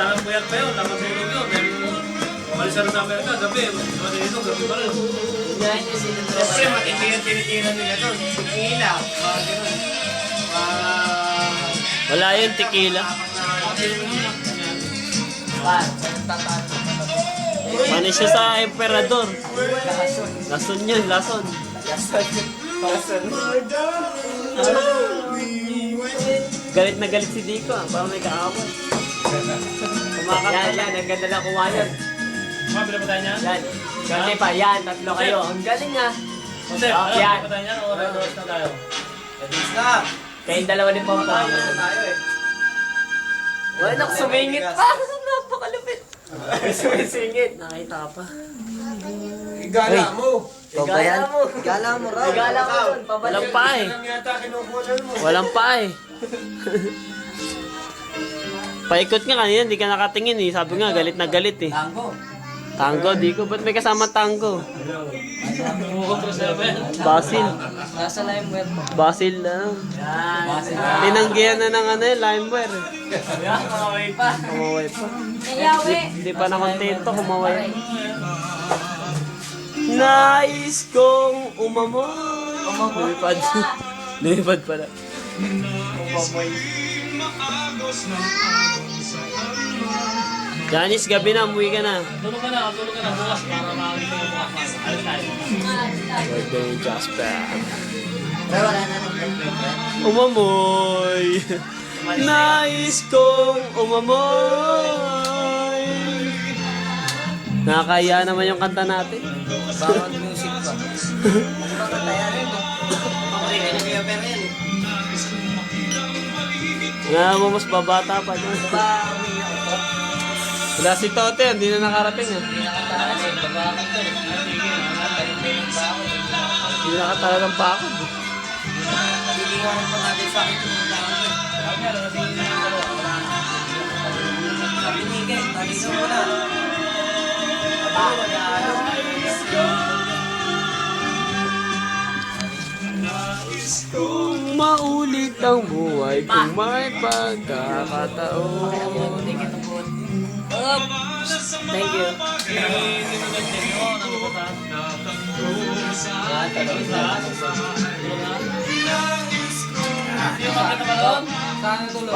Matamang puyat pa yun, dapat tulog yun. Dahil umalis sa rin sa Amerika, gabi. Umalis dito, gabi pa rin. Yan Siyempre, matitiyan tinitira nila doon. Tequila. Mga ganun. Mga... Wala yun, tequila. Ko na. Panis siya sa emperador. Lason. Lason yun, lason. Lason. Lason. Galit na galit si Dico, ah. parang may kaaway. Yan, yan. Ang ganda na kumayan. Mga bila pa tayo niyan? Yan. Kasi pa, yan. Tatlo kayo. Ang galing ah. Hindi, Ah, alam, yan. pa tayo niyan o red horse na tayo? Adis na. Kayong dalawa ni Pompa. Tayo na tayo eh. Wala nak sumingit pa. Napakalupit. Sumisingit. Nakita pa. Igala mo. Igala mo. Igala mo raw. Igala mo. Walang pa eh. Lang. Walang pa eh. Paikot nga kanina, hindi ka nakatingin eh. Sabi nga, galit na galit eh. Tango. Tango, di ko. Ba't may kasama tango? Basil. Nasa lime web mo. Basil na. Yan. Tinanggihan na ng ano eh, limeware. kumaway pa. Kumaway pa. Nayawi. Hindi pa nakontento, kumaway. Nais kong umamoy. Lumipad. Lumipad pala. Janice, gabi na, umuwi ka na. Tulog ka na, tulog ka na bukas para makakita yung bukas. Alis tayo. Birthday, Jasper. Umamoy. Nais kong umamoy. Nakakaya naman yung kanta natin. Bawat music pa. Nga mo mas babata pa dyan. Ko. Wala si Tote, hindi na nakarating eh. Ko. Hindi nakatala ng pakod. Iliwanan pa natin sa akin yung. Sabi ni Ken, talino mo na. Sabi mo, ano? Kung maulit ang buhay, kung may pagkakataon. Thank you, Yung makita pa doon? Saan tulog?